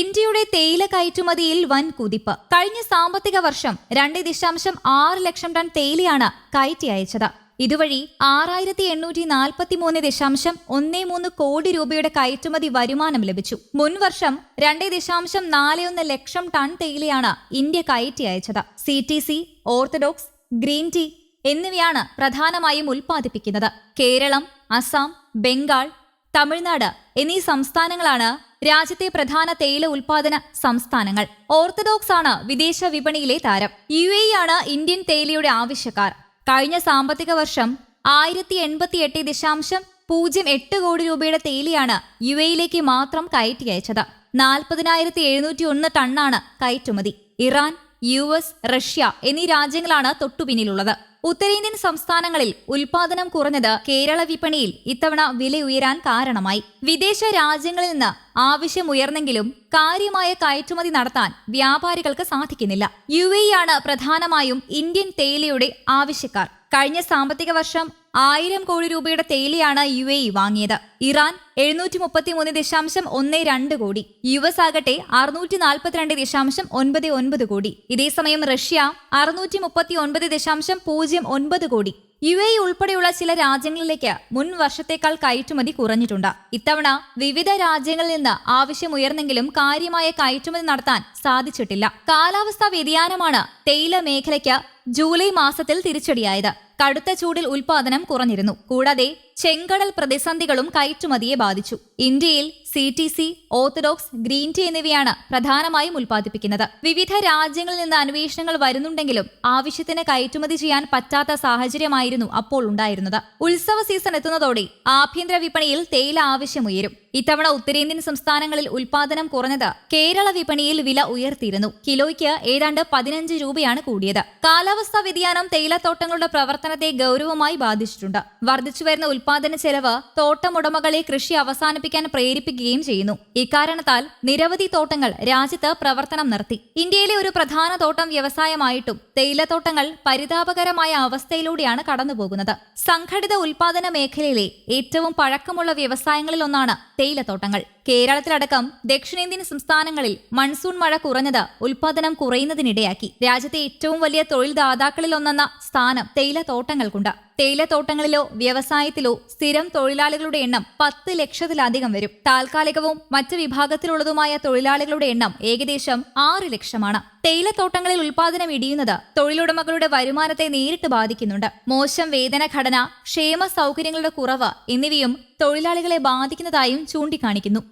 ഇന്ത്യയുടെ തേയില കയറ്റുമതിയിൽ വൻ കുതിപ്പ്. കഴിഞ്ഞ സാമ്പത്തിക വർഷം രണ്ട് ദശാംശം ആറ് ലക്ഷം ടൺ തേയിലയാണ് കയറ്റി അയച്ചത്. ഇതുവഴി ആറായിരത്തി എണ്ണൂറ്റി നാൽപ്പത്തി മൂന്ന് ദശാംശം ഒന്നേ മൂന്ന് കോടി രൂപയുടെ കയറ്റുമതി വരുമാനം ലഭിച്ചു. മുൻവർഷം രണ്ട് ദശാംശം നാല് ഒന്ന് ലക്ഷം ടൺ തേയിലയാണ് ഇന്ത്യ കയറ്റി അയച്ചത്. C T C orthodox green tea എന്നിവയാണ് പ്രധാനമായും ഉൽപ്പാദിപ്പിക്കുന്നത്. കേരളം അസം ബംഗാൾ തമിഴ്നാട് എന്നീ സംസ്ഥാനങ്ങളാണ് രാജ്യത്തെ പ്രധാന തേയില ഉൽപാദന സംസ്ഥാനങ്ങൾ. ഓർത്തഡോക്സ് ആണ് വിദേശ വിപണിയിലെ താരം. യു എ ആണ് ഇന്ത്യൻ തേയിലയുടെ ആവശ്യക്കാർ. കഴിഞ്ഞ സാമ്പത്തിക വർഷം ആയിരത്തി എൺപത്തി എട്ട് ദശാംശം പൂജ്യം എട്ട് കോടി രൂപയുടെ തേയിലയാണ് യു എയിലേക്ക് മാത്രം കയറ്റി അയച്ചത്. നാൽപ്പതിനായിരത്തി എഴുന്നൂറ്റി ഒന്ന് ടണ്ണാണ് കയറ്റുമതി. ഇറാൻ യു എസ് റഷ്യ എന്നീ രാജ്യങ്ങളാണ് തൊട്ടുപിന്നിലുള്ളത്. ഉത്തരേന്ത്യൻ സംസ്ഥാനങ്ങളിൽ ഉൽപാദനം കുറഞ്ഞത് കേരള വിപണിയിൽ ഇത്തവണ വില ഉയരാൻ കാരണമായി. വിദേശ രാജ്യങ്ങളിൽ നിന്ന് ആവശ്യമുയർന്നെങ്കിലും കാര്യമായ കയറ്റുമതി നടത്താൻ വ്യാപാരികൾക്ക് സാധിക്കുന്നില്ല. യു എ ആണ് പ്രധാനമായും ഇന്ത്യൻ തേയിലയുടെ ആവശ്യക്കാർ. കഴിഞ്ഞ സാമ്പത്തിക വർഷം ആയിരം കോടി രൂപയുടെ തേയിലയാണ് യു എ ഇ വാങ്ങിയത്. ഇറാൻ എഴുന്നൂറ്റി മുപ്പത്തി മൂന്ന് ദശാംശം ഒന്ന് രണ്ട് കോടി. യു എസ് ആകട്ടെ അറുന്നൂറ്റി നാൽപ്പത്തിരണ്ട് ദശാംശം ഒൻപത് ഒൻപത് കോടി. ഇതേസമയം റഷ്യ അറുന്നൂറ്റി മുപ്പത്തി ഒൻപത് ദശാംശം പൂജ്യം ഒൻപത് കോടി. യു എ ഉൾപ്പെടെയുള്ള ചില രാജ്യങ്ങളിലേക്ക് മുൻ വർഷത്തേക്കാൾ കയറ്റുമതി കുറഞ്ഞിട്ടുണ്ട്. ഇത്തവണ വിവിധ രാജ്യങ്ങളിൽ നിന്ന് ആവശ്യമുയർന്നെങ്കിലും കാര്യമായ കയറ്റുമതി നടത്താൻ സാധിച്ചിട്ടില്ല. കാലാവസ്ഥാ വ്യതിയാനമാണ് തേയില മേഖലയ്ക്ക് ജൂലൈ മാസത്തിൽ തിരിച്ചടിയായത്. കടുത്ത ചൂടിൽ ഉൽപാദനം കുറഞ്ഞിരുന്നു. കൂടാതെ ചെങ്കടൽ പ്രതിസന്ധികളും കയറ്റുമതിയെ ബാധിച്ചു. ഇന്ത്യയിൽ C T C orthodox green tea എന്നിവയാണ് പ്രധാനമായും ഉൽപ്പാദിപ്പിക്കുന്നത്. വിവിധ രാജ്യങ്ങളിൽ നിന്ന് അന്വേഷണങ്ങൾ വരുന്നുണ്ടെങ്കിലും ആവശ്യത്തിന് കയറ്റുമതി ചെയ്യാൻ പറ്റാത്ത സാഹചര്യമായിരുന്നു അപ്പോൾ ഉണ്ടായിരുന്നത്. ഉത്സവ സീസൺ എത്തുന്നതോടെ ആഭ്യന്തര വിപണിയിൽ തേയില ആവശ്യമുയരും ഇത്തവണ ഉത്തരേന്ത്യൻ സംസ്ഥാനങ്ങളിൽ ഉൽപാദനം കുറഞ്ഞത് കേരള വിപണിയിൽ വില ഉയർത്തിയിരുന്നു. കിലോയ്ക്ക് ഏതാണ്ട് പതിനഞ്ച് രൂപയാണ് കൂടിയത്. കാലാവസ്ഥാ വ്യതിയാനം തേയിലത്തോട്ടങ്ങളുടെ പ്രവർത്തനത്തെ ഗൗരവമായി ബാധിച്ചിട്ടുണ്ട്. വർദ്ധിച്ചുവരുന്ന ഉൽപാദന ചെലവ് തോട്ടമുടമകളെ കൃഷി അവസാനിപ്പിക്കാൻ പ്രേരിപ്പിക്കുകയും ചെയ്യുന്നു. ഇക്കാരണത്താൽ നിരവധി തോട്ടങ്ങൾ രാജ്യത്ത് പ്രവർത്തനം നിർത്തി. ഇന്ത്യയിലെ ഒരു പ്രധാന തോട്ടം വ്യവസായമായിട്ടും തേയിലത്തോട്ടങ്ങൾ പരിതാപകരമായ അവസ്ഥയിലൂടെയാണ് കടന്നുപോകുന്നത്. സംഘടിത ഉൽപാദന മേഖലയിലെ ഏറ്റവും പഴക്കമുള്ള വ്യവസായങ്ങളിൽ ഒന്നാണ് തേയിലത്തോട്ടങ്ങൾ. കേരളത്തിലടക്കം ദക്ഷിണേന്ത്യൻ സംസ്ഥാനങ്ങളിൽ മൺസൂൺ മഴ കുറഞ്ഞത് ഉൽപാദനം കുറയുന്നതിനിടയാക്കി. രാജ്യത്തെ ഏറ്റവും വലിയ തൊഴിൽ ദാതാക്കളിൽ ഒന്നെന്ന സ്ഥാനം തേയിലത്തോട്ടങ്ങൾക്കുണ്ട്. തേയിലത്തോട്ടങ്ങളിലോ വ്യവസായത്തിലോ സ്ഥിരം തൊഴിലാളികളുടെ എണ്ണം പത്ത് ലക്ഷത്തിലധികം വരും. താൽക്കാലികവും മറ്റ് വിഭാഗത്തിലുള്ളതുമായ തൊഴിലാളികളുടെ എണ്ണം ഏകദേശം ആറ് ലക്ഷമാണ്. തേയിലത്തോട്ടങ്ങളിൽ ഉൽപാദനം ഇടിയുന്നത് തൊഴിലുടമകളുടെ വരുമാനത്തെ നേരിട്ട് ബാധിക്കുന്നുണ്ട്. മോശം വേതനഘടന ക്ഷേമ സൗകര്യങ്ങളുടെ കുറവ് എന്നിവയും തൊഴിലാളികളെ ബാധിക്കുന്നതായും ചൂണ്ടിക്കാണിക്കുന്നു.